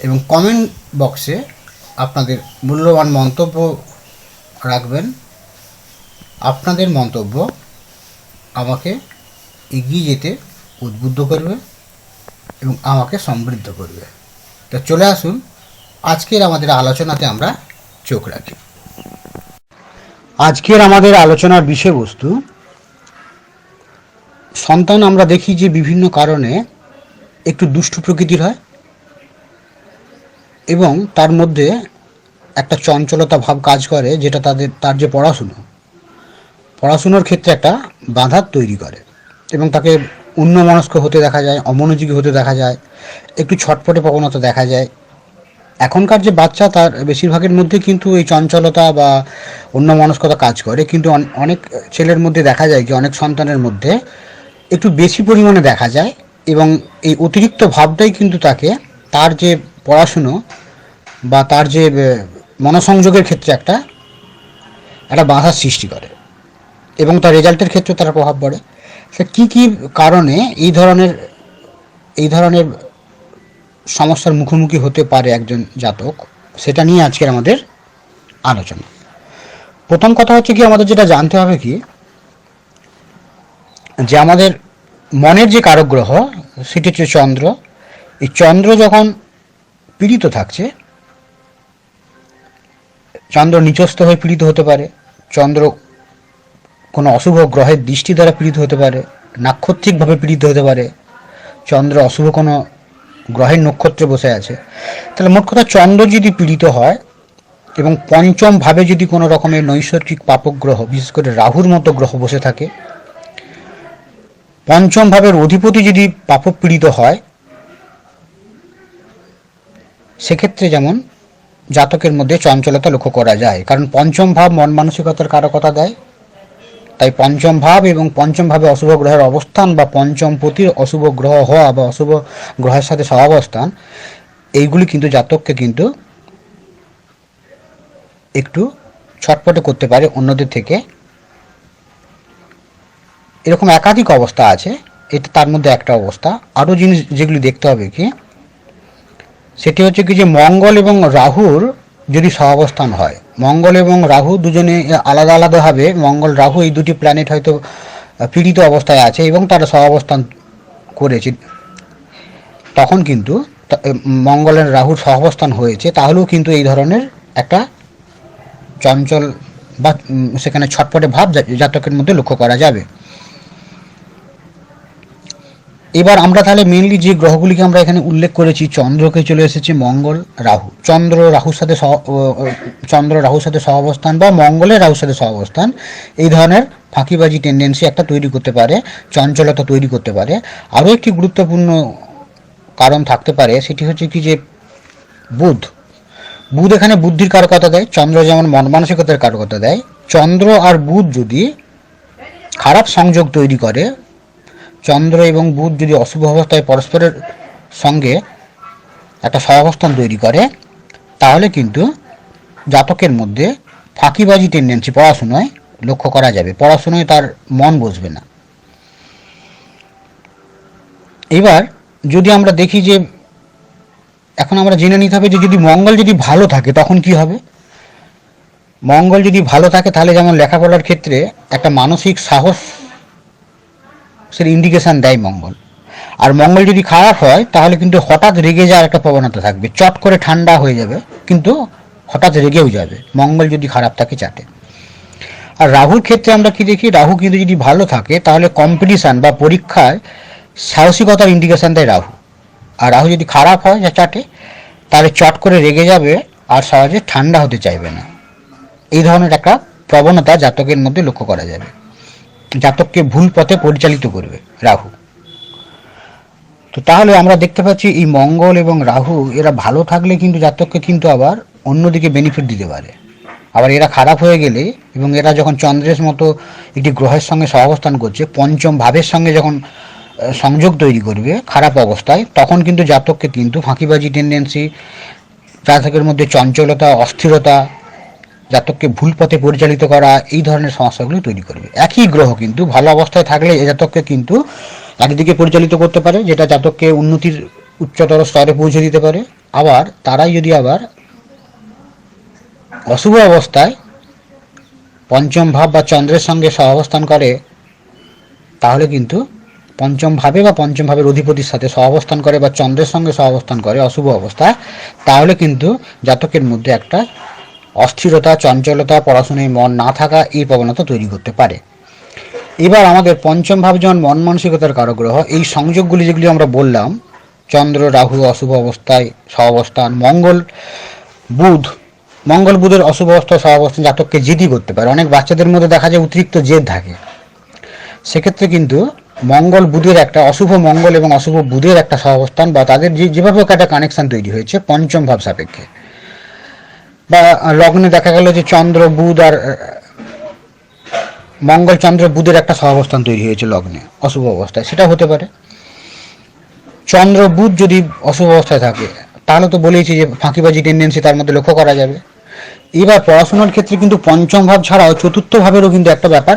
এবং কমেন্ট বক্সে আপনাদের মূল্যবান মন্তব্য রাখবেন। আপনাদের মন্তব্য আমাকে এগিয়ে যেতে উদ্বুদ্ধ করবে এবং আমাকে সমৃদ্ধ করবে। তো চলে আসুন, আজকের আমাদের আলোচনাতে আমরা চোখ রাখি। আজকের আমাদের আলোচনার বিষয়বস্তু, সন্তান আমরা দেখি যে বিভিন্ন কারণে একটু দুষ্টু প্রকৃতির হয় এবং তার মধ্যে একটা চঞ্চলতা ভাব কাজ করে, যেটা তাদের, তার যে পড়াশুনো। পড়াশুনোর ক্ষেত্রে একটা বাধার তৈরি করে এবং তাকে অন্যমনস্ক হতে দেখা যায়, অমনোযোগী হতে দেখা যায়, একটু ছটপটে প্রবণতা দেখা যায়। এখনকার যে বাচ্চা, তার বেশিরভাগের মধ্যে কিন্তু এই চঞ্চলতা বা অন্যমনস্কতা কাজ করে। কিন্তু অনেক ছেলের মধ্যে দেখা যায় যে অনেক সন্তানের মধ্যে একটু বেশি পরিমাণে দেখা যায় এবং এই অতিরিক্ত ভাবটাই কিন্তু তাকে, তার যে পড়াশুনো বা তার যে মনসংযোগের ক্ষেত্রে একটা একটা বাধার সৃষ্টি করে এবং তার রেজাল্টের ক্ষেত্রে তার প্রভাব পড়ে। সে কী কী কারণে এই ধরনের এই ধরনের সমস্যার মুখোমুখি হতে পারে একজন জাতক? সেটা নিয়ে আজকের আমাদের আলোচনা। প্রথম কথা হচ্ছে কি, আমাদের যেটা জানতে হবে কি, যে আমাদের মনের যে কারক গ্রহ সেটি হচ্ছে চন্দ্র। এই চন্দ্র যখন পীড়িত থাকছে চন্দ্র নিচস্থ হয়ে পীড়িত হতে পারে। চন্দ্র কোনো অশুভ গ্রহের দৃষ্টি দ্বারা পীড়িত হতে পারে, নাক্ষত্রিকভাবে পীড়িত হতে পারে। চন্দ্র অশুভ কোনো গ্রহের নক্ষত্রে বসে আছে। তাহলে মোট কথা চন্দ্র যদি পীড়িত হয় এবং পঞ্চম ভাবে যদি কোনো রকমের নৈসর্গিক পাপক গ্রহ বিশেষ করে রাহুর মতো গ্রহ বসে থাকে, পঞ্চম ভাবের অধিপতি যদি পাপক পীড়িত হয়, সেক্ষেত্রে যেমন জাতকের মধ্যে চঞ্চলতা লক্ষ্য করা যায়। কারণ পঞ্চম ভাব মন মানসিকতার কারকতা দেয়। তাই পঞ্চম ভাব এবং পঞ্চম ভাবে অশুভ গ্রহের অবস্থান বা পঞ্চম পতির অশুভ গ্রহ হওয়া বা অশুভ গ্রহের সাথে সহাবস্থান, এইগুলি কিন্তু জাতককে কিন্তু একটু ছটপটে করতে পারে অন্যদের থেকে। এরকম একাধিক অবস্থা আছে। এটা তার মধ্যে একটা অবস্থা। আরও জিনিস যেগুলি দেখতে হবে কি সেটি হচ্ছে কি যে মঙ্গল এবং রাহুর যদি সহাবস্থান হয়। মঙ্গল এবং রাহু দুজনে আলাদা আলাদাভাবে মঙ্গল, রাহু এই দুটি প্ল্যানেট হয়তো পীড়িত অবস্থায় আছে এবং তারা সহাবস্থান করেছে। তখন কিন্তু মঙ্গলের রাহুর সহাবস্থান হয়েছে। তাহলেও কিন্তু এই ধরনের একটা চঞ্চল বা সেখানে ছটপটে ভাব জাতকের মধ্যে লক্ষ্য করা যাবে। এবার আমরা তাহলে মেনলি যে গ্রহগুলিকে আমরা এখানে উল্লেখ করেছি, চন্দ্রকে চলে এসেছে মঙ্গল, রাহু। চন্দ্র রাহুর সাথে সহ চন্দ্র রাহুর সাথে সহাবস্থান বা মঙ্গলের রাহুর সাথে সহাবস্থান, এই ধরনের ফাঁকিবাজি টেন্ডেন্সি একটা তৈরি করতে পারে, চঞ্চলতা তৈরি করতে পারে। আরও একটি গুরুত্বপূর্ণ কারণ থাকতে পারে, সেটি হচ্ছে কি যে বুধ। বুধ এখানে বুদ্ধির কারকতা দেয়, চন্দ্র যেমন মন মানসিকতার কারকতা দেয়। চন্দ্র আর বুধ যদি খারাপ সংযোগ তৈরি করে চন্দ্র এবং বুধ যদি অশুভ অবস্থায় পরস্পরের সঙ্গে একটা সহাবস্থান তৈরি করে, তাহলে কিন্তু জাতকের মধ্যে ফাঁকিবাজি টেন্ডেন্সি পড়াশুনোয় লক্ষ্য করা যাবে। পড়াশুনোয় তার মন বসবে না। এবার যদি আমরা দেখি যে এখন আমরা জেনে নিতে হবে যে যদি মঙ্গল যদি ভালো থাকে, তখন কি হবে? মঙ্গল যদি ভালো থাকে, তাহলে যেমন লেখাপড়ার ক্ষেত্রে একটা মানসিক সাহস সেটা ইন্ডিকেশান দেয় মঙ্গল। আর মঙ্গল যদি খারাপ হয়, তাহলে কিন্তু হঠাৎ রেগে যাওয়ার একটা প্রবণতা থাকবে। চট করে ঠান্ডা হয়ে যাবে, কিন্তু হঠাৎ রেগেও যাবে। মঙ্গল যদি খারাপ থাকে, চাটে। আর রাহুর ক্ষেত্রে আমরা কি দেখি, রাহু কিন্তু যদি ভালো থাকে, তাহলে কম্পিটিশান বা পরীক্ষায় সাহসিকতার ইন্ডিকেশান দেয় রাহু। আর রাহু যদি খারাপ হয়, যা চাটে, তাহলে চট করে রেগে যাবে, আর সহজে ঠান্ডা হতে চাইবে না। এই ধরনের একটা প্রবণতা জাতকের মধ্যে লক্ষ্য করা যাবে। জাতককে ভুল পথে পরিচালিত করবে, রাহু। তো তাহলে আমরা দেখতে পাচ্ছি এই মঙ্গল এবং রাহু, এরা ভালো থাকলে কিন্তু জাতককে কিন্তু আবার অন্যদিকে বেনিফিট দিতে পারে। আবার এরা খারাপ হয়ে গেলে এবং এরা যখন চন্দ্রের মতো একটি গ্রহের সঙ্গে সহাবস্থান করছে, পঞ্চম ভাবের সঙ্গে যখন সংযোগ তৈরি করবে, খারাপ অবস্থায়, তখন কিন্তু জাতককে কিন্তু ফাঁকিবাজি টেন্ডেন্সি জাতকের মধ্যে চঞ্চলতা, অস্থিরতা জাতককে ভুল পথে পরিচালিত করা এই ধরনের সমস্যাগুলো তৈরি করবে। একই গ্রহ কিন্তু ভালো অবস্থায় থাকলে এই জাতককে কিন্তু একদিকে পরিচালিত করতে পারে, যেটা জাতককে উন্নতির উচ্চতর স্তরে পৌঁছে দিতে পারে। আবার তারাই যদি আবার অশুভ অবস্থায় পঞ্চম ভাব বা চন্দ্রের সঙ্গে সহাবস্থান করে, তাহলে কিন্তু পঞ্চম ভাবে বা পঞ্চম ভাবের অধিপতির সাথে সহাবস্থান করে বা চন্দ্রের সঙ্গে সহাবস্থান করে অশুভ অবস্থায় তাহলে কিন্তু জাতকের মধ্যে একটা অস্থিরতা, চঞ্চলতা পড়াশোনায় মন না থাকা এই প্রবণতা তৈরি করতে পারে। এবার আমাদের পঞ্চম ভাব যেমন মন মানসিকতার কারক গ্রহ এই সংযোগগুলি যেগুলি আমরা বললাম, চন্দ্র, রাহু, অশুভ অবস্থায়, সহাবস্থান, মঙ্গল, বুধ। মঙ্গল, বুধের অশুভ অবস্থায় সহাবস্থান জাতককে জেদি করতে পারে। অনেক বাচ্চাদের মধ্যে দেখা যায় অতিরিক্ত জেদ থাকে। সেক্ষেত্রে কিন্তু মঙ্গল, বুধের একটা, অশুভ মঙ্গল এবং অশুভ বুধের একটা সহাবস্থান বা তাদের যে, যেভাবে একটা কানেকশন তৈরি হয়েছে পঞ্চম ভাব সাপেক্ষে। বা লগ্নে দেখা গেল যে চন্দ্র, বুধ আর মঙ্গল চন্দ্র, বুধের একটা সহাবস্থান তৈরি হয়েছে লগ্নে, অশুভ অবস্থায়। সেটা হতে পারে। চন্দ্র, বুধ যদি অশুভ অবস্থায় থাকে, তাহলে তো বলেইছি যে ফাঁকিবাজি টেন্ডেন্সি তার মধ্যে লক্ষ্য করা যাবে। এবার পড়াশোনার ক্ষেত্রে কিন্তু পঞ্চম ভাব ছাড়াও চতুর্থ ভাবেরও কিন্তু একটা ব্যাপার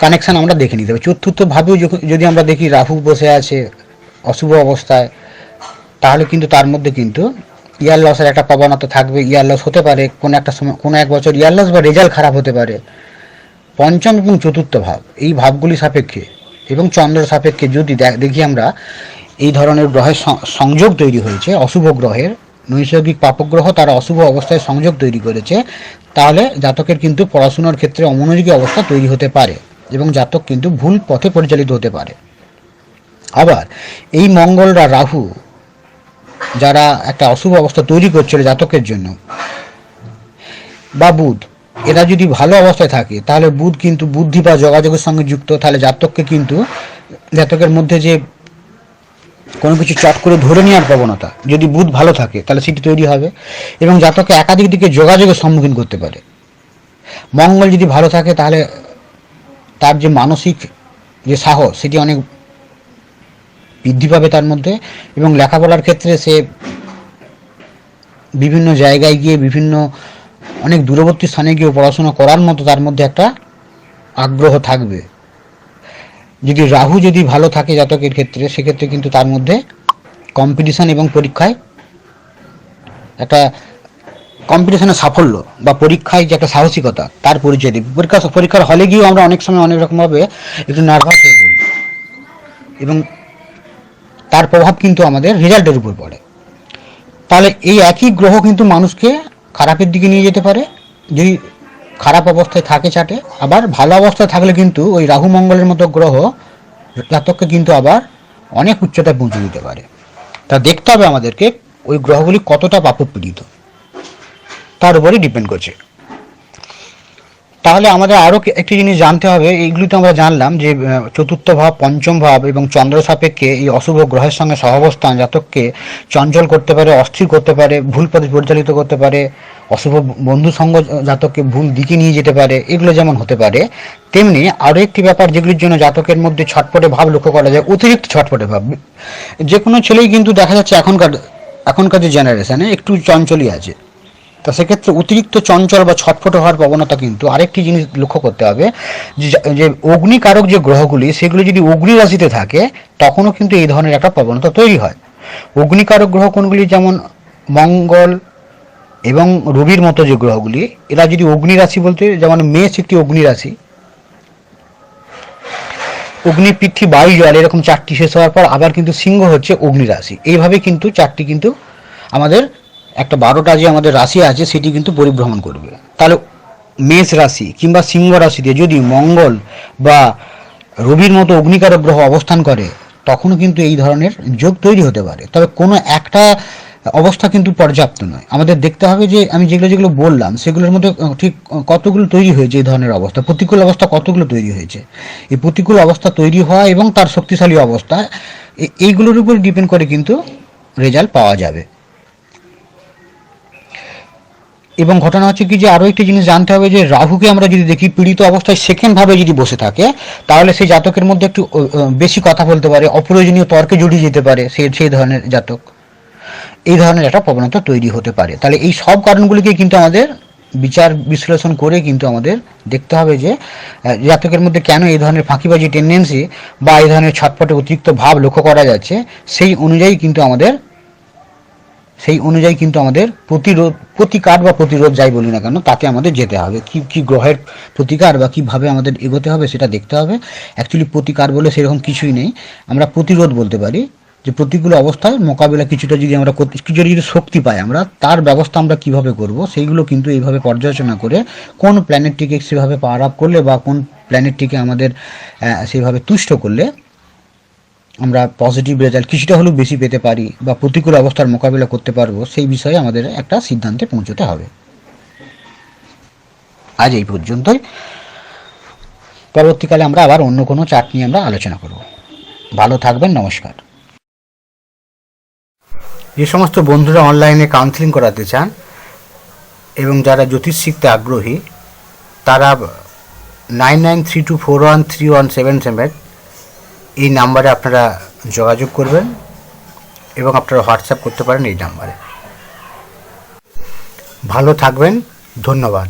কানেকশন আমরা দেখে নিতে হবে চতুর্থ ভাবেও যদি আমরা দেখি রাহু বসে আছে অশুভ অবস্থায়, তাহলে কিন্তু তার মধ্যে কিন্তু ইয়ার লসের একটা প্রবণতা থাকবে ইয়ার লস হতে পারে, কোনো একটা সময়, কোনো এক বছর ইয়ার লস বা রেজাল্ট খারাপ হতে পারে। পঞ্চম এবং চতুর্থ ভাব, এই ভাবগুলি সাপেক্ষে এবং চন্দ্র সাপেক্ষে যদি দেখি আমরা, এই ধরনের গ্রহের সংযোগ তৈরি হয়েছে, অশুভ গ্রহের, নৈসর্গিক পাপগ্রহ তারা অশুভ অবস্থায় সংযোগ তৈরি করেছে, তাহলে জাতকের কিন্তু পড়াশোনার ক্ষেত্রে অমনোযোগী অবস্থা তৈরি হতে পারে এবং জাতক কিন্তু ভুল পথে পরিচালিত হতে পারে। আবার, এই মঙ্গলরা রাহু যারা একটা অশুভ অবস্থা তৈরি করছিল জাতকের জন্য। বা বুধ, এরা যদি ভালো অবস্থায় থাকে, তাহলে বুধ কিন্তু বুদ্ধি বা যোগাযোগের সঙ্গে যুক্ত, তাহলে জাতককে কিন্তু জাতকের মধ্যে যে কোনো কিছু চট করে ধরে নেওয়ার প্রবণতা, যদি বুধ ভালো থাকে, তাহলে সেটি তৈরি হবে এবং জাতককে একাধিক দিকে যোগাযোগের সম্মুখীন করতে পারে। মঙ্গল যদি ভালো থাকে, তাহলে তার যে মানসিক যে সাহস, সেটি অনেক বৃদ্ধি পাবে তার মধ্যে এবং লেখাপড়ার ক্ষেত্রে সে বিভিন্ন জায়গায় গিয়ে বিভিন্ন অনেক দূরবর্তী স্থানে গিয়ে পড়াশোনা করার মতো তার মধ্যে একটা আগ্রহ থাকবে। যদি রাহু যদি ভালো থাকে জাতকের ক্ষেত্রে, সেক্ষেত্রে কিন্তু তার মধ্যে কম্পিটিশন এবং পরীক্ষায় একটা কম্পিটিশনের সাফল্য বা পরীক্ষায় যে একটা সাহসিকতা, তার পরিচয় দেবে। পরীক্ষা, পরীক্ষার হলে গিয়েও আমরা অনেক সময় অনেক রকমভাবে একটু নার্ভাস হয়ে পড়ি। এবং তার প্রভাব কিন্তু আমাদের রেজাল্টের উপর পড়ে। তাহলে এই একই গ্রহ কিন্তু মানুষকে খারাপের দিকে নিয়ে যেতে পারে। যদি খারাপ অবস্থায় থাকে চাটে, আবার ভালো অবস্থায় থাকলে কিন্তু ওই রাহু মঙ্গলের মতো গ্রহ জাতককে কিন্তু আবার অনেক উচ্চতায় পৌঁছে দিতে পারে। তা দেখতে হবে আমাদেরকে ওই গ্রহগুলি কতটা পাপপীড়িত। তার উপরে ডিপেন্ড করছে। তাহলে আমাদের আরও একটি জিনিস জানতে হবে, এইগুলি তো আমরা জানলাম যে চতুর্থ ভাব, পঞ্চম ভাব এবং চন্দ্র সাপেক্ষে এই অশুভ গ্রহের সঙ্গে সহাবস্থান জাতককে চঞ্চল করতে পারে, অস্থির করতে পারে, ভুল পথে পরিচালিত করতে পারে, অশুভ বন্ধু সঙ্গ জাতককে ভুল দিকে নিয়ে যেতে পারে, এগুলো যেমন হতে পারে, তেমনি আরও একটি ব্যাপার যেগুলির জন্য জাতকের মধ্যে ছটপটে ভাব লক্ষ্য করা যায়, অতিরিক্ত ছটপটে ভাব। যে কোনো ছেলেই কিন্তু দেখা যাচ্ছে এখনকার এখনকার যে জেনারেশনে একটু চঞ্চলই আছে। তা সেক্ষেত্রে অতিরিক্ত চঞ্চল বা ছটফট হওয়ার প্রবণতা কিন্তু আরেকটি জিনিস লক্ষ্য করতে হবে, যে অগ্নিকারক যে গ্রহগুলি, সেগুলি যদি অগ্নি রাশিতে থাকে, তখনও কিন্তু এই ধরনের একটা প্রবণতা তৈরি হয়। অগ্নিকারক গ্রহ কোনগুলি? যেমন মঙ্গল এবং রবির মতো যে গ্রহগুলি, এরা যদি অগ্নি রাশি বলতে, যেমন মেষ একটি অগ্নি রাশি অগ্নি, পৃথ্বী, বায়ু, জল, এরকম চারটি শেষ হওয়ার পর আবার কিন্তু সিংহ হচ্ছে অগ্নি রাশি এইভাবে কিন্তু চারটি কিন্তু আমাদের একটা বারোটা যে আমাদের রাশি আছে, সেটি কিন্তু পরিভ্রমণ করবে। তাহলে মেষ রাশি কিংবা সিংহ রাশিতে যদি মঙ্গল বা রবির মতো অগ্নিকারক গ্রহ অবস্থান করে, তখনও কিন্তু এই ধরনের যোগ তৈরি হতে পারে। তবে কোনো একটা অবস্থা কিন্তু পর্যাপ্ত নয়। আমাদের দেখতে হবে যে, আমি যেগুলো যেগুলো বললাম, সেগুলোর মধ্যে ঠিক কতগুলো তৈরি হয়েছে এই ধরনের অবস্থা, প্রতিকূল অবস্থা কতগুলো তৈরি হয়েছে। এই প্রতিকূল অবস্থা তৈরি হওয়া এবং তার শক্তিশালী অবস্থা এইগুলোর উপর ডিপেন্ড করে কিন্তু রেজাল্ট পাওয়া যাবে। এবং ঘটনা হচ্ছে কি যে আরও একটি জিনিস জানতে হবে যে রাহুকে আমরা যদি দেখি পীড়িত অবস্থায় সেকেন্ড ভাবে যদি বসে থাকে, তাহলে সেই জাতকের মধ্যে একটু বেশি কথা বলতে পারে, অপ্রয়োজনীয় তর্কে জড়িয়ে যেতে পারে সেই সেই ধরনের জাতক। এই ধরনের একটা প্রবণতা তৈরি হতে পারে। তাহলে এই সব কারণগুলিকে কিন্তু আমাদের বিচার বিশ্লেষণ করে কিন্তু আমাদের দেখতে হবে যে জাতকের মধ্যে কেন এই ধরনের ফাঁকিবাজি টেন্ডেন্সি বা এই ধরনের ছটপটে অতিরিক্ত ভাব লক্ষ্য করা যাচ্ছে, সেই অনুযায়ী কিন্তু আমাদের সেই অনুযায়ী কিন্তু আমাদের প্রতিরোধ, প্রতিকার বা প্রতিরোধ যাই বলি না কেন তাতে আমাদের যেতে হবে। কি কি গ্রহের প্রতিকার বা কীভাবে আমাদের এগোতে হবে সেটা দেখতে হবে। অ্যাকচুয়ালি প্রতিকার বলে সেরকম কিছুই নেই। আমরা প্রতিরোধ বলতে পারি যে প্রতিকূল অবস্থায় মোকাবিলা কিছুটা যদি আমরা কিছুটা যদি শক্তি পাই আমরা, তার ব্যবস্থা আমরা কীভাবে করব সেইগুলো কিন্তু এইভাবে পর্যালোচনা করে কোন প্ল্যানেটটিকে সেভাবে পাওয়ার আপ করলে বা কোন প্ল্যানেটটিকে আমাদের সেভাবে তুষ্ট করলে আমরা পজিটিভ রেজাল্ট কিছুটা হলেও বেশি পেতে পারি বা প্রতিকূল অবস্থার মোকাবিলা করতে পারব, সেই বিষয়ে আমাদের একটা সিদ্ধান্তে পৌঁছতে হবে। আজ এই পর্যন্তই। পরবর্তীকালে আমরা আবার অন্য কোনো চার্ট নিয়ে আমরা আলোচনা করব। ভালো থাকবেন, নমস্কার। যে সমস্ত বন্ধুরা অনলাইনে কাউন্সিলিং করাতে চান এবং যারা জ্যোতিষ শিখতে আগ্রহী, তারা nine nine three two four one three one seven seven এই নাম্বারে আপনারা যোগাযোগ করবেন এবং আপনারা হোয়াটসঅ্যাপ করতে পারেন এই নাম্বারে। ভালো থাকবেন, ধন্যবাদ।